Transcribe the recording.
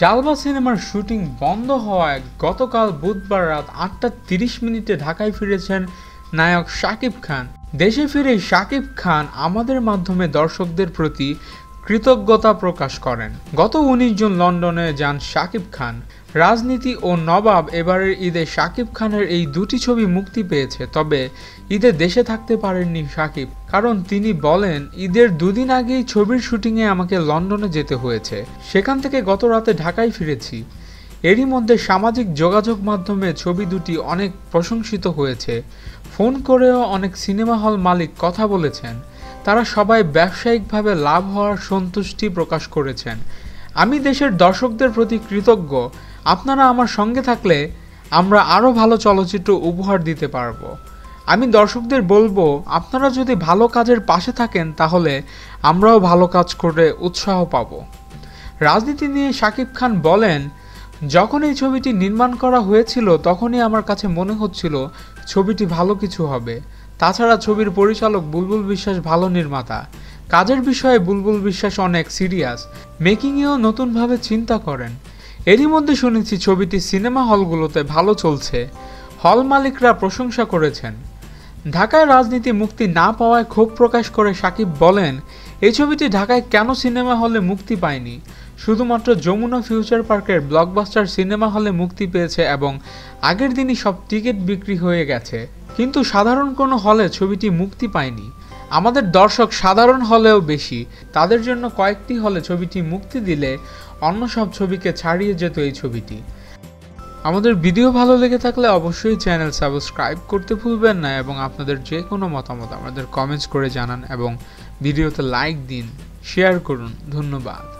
জালবা সিনেমার শুটিং বন্ধ হওয়ায় গতকাল বুধবার রাত আটটা তিরিশ মিনিটে ঢাকায় ফিরেছেন নায়ক শাকিব খান। দেশে ফিরে শাকিব খান আমাদের মাধ্যমে দর্শকদের প্রতি কৃতজ্ঞতা প্রকাশ করেন। গত উনিশ জুন লন্ডনে যান শাকিব খান। রাজনীতি ও নবাব এবারের ঈদে শাকিব খানের এই দুটি ছবি মুক্তি পেয়েছে, তবে ঈদে দেশে থাকতে পারেননি শাকিব। কারণ তিনি বলেন, ঈদের দুদিন আগেই ছবির শুটিংয়ে আমাকে লন্ডনে যেতে হয়েছে। সেখান থেকে গত রাতে ঢাকায় ফিরেছি। এরই মধ্যে সামাজিক যোগাযোগ মাধ্যমে ছবি দুটি অনেক প্রশংসিত হয়েছে। ফোন করেও অনেক সিনেমা হল মালিক কথা বলেছেন। তারা সবাই ব্যবসায়িকভাবে লাভ হওয়ার সন্তুষ্টি প্রকাশ করেছেন। আমি দেশের দর্শকদের প্রতি কৃতজ্ঞ। আপনারা আমার সঙ্গে থাকলে আমরা আরও ভালো চলচ্চিত্র উপহার দিতে পারব। আমি দর্শকদের বলব, আপনারা যদি ভালো কাজের পাশে থাকেন, তাহলে আমরাও ভালো কাজ করে উৎসাহ পাব। রাজনীতি নিয়ে শাকিব খান বলেন, যখন এই ছবিটি নির্মাণ করা হয়েছিল, তখনই আমার কাছে মনে হচ্ছিল ছবিটি ভালো কিছু হবে। তাছাড়া ছবির পরিচালক বুলবুল বিশ্বাস ভালো নির্মাতা। কাজের বিষয়ে বুলবুল বিশ্বাস অনেক সিরিয়াস, মেকিংয়েও নতুনভাবে চিন্তা করেন। এরই মধ্যে শুনেছি ছবিটি সিনেমা হলগুলোতে ভালো চলছে, হল মালিকরা প্রশংসা করেছেন। ঢাকায় রাজনীতি মুক্তি না পাওয়ায় ক্ষোভ প্রকাশ করে সাকিব বলেন, এই ছবিটি ঢাকায় কেন সিনেমা হলে মুক্তি পায়নি? শুধুমাত্র যমুনা ফিউচার পার্কের ব্লকবাস্টার সিনেমা হলে মুক্তি পেয়েছে এবং আগের দিনই সব টিকিট বিক্রি হয়ে গেছে। কিন্তু সাধারণ কোনো হলে ছবিটি মুক্তি পায়নি। আমাদের দর্শক সাধারণ হলেও বেশি। তাদের জন্য কয়েকটি হলে ছবিটি মুক্তি দিলে অন্য সব ছবিকে ছাড়িয়ে যেত এই ছবিটি। আমাদের ভিডিও ভালো লেগে থাকলে অবশ্যই চ্যানেল সাবস্ক্রাইব করতে ভুলবেন না এবং আপনাদের যে কোনো মতামত আমাদের কমেন্টস করে জানান এবং ভিডিওতে লাইক দিন শেয়ার করুন। ধন্যবাদ।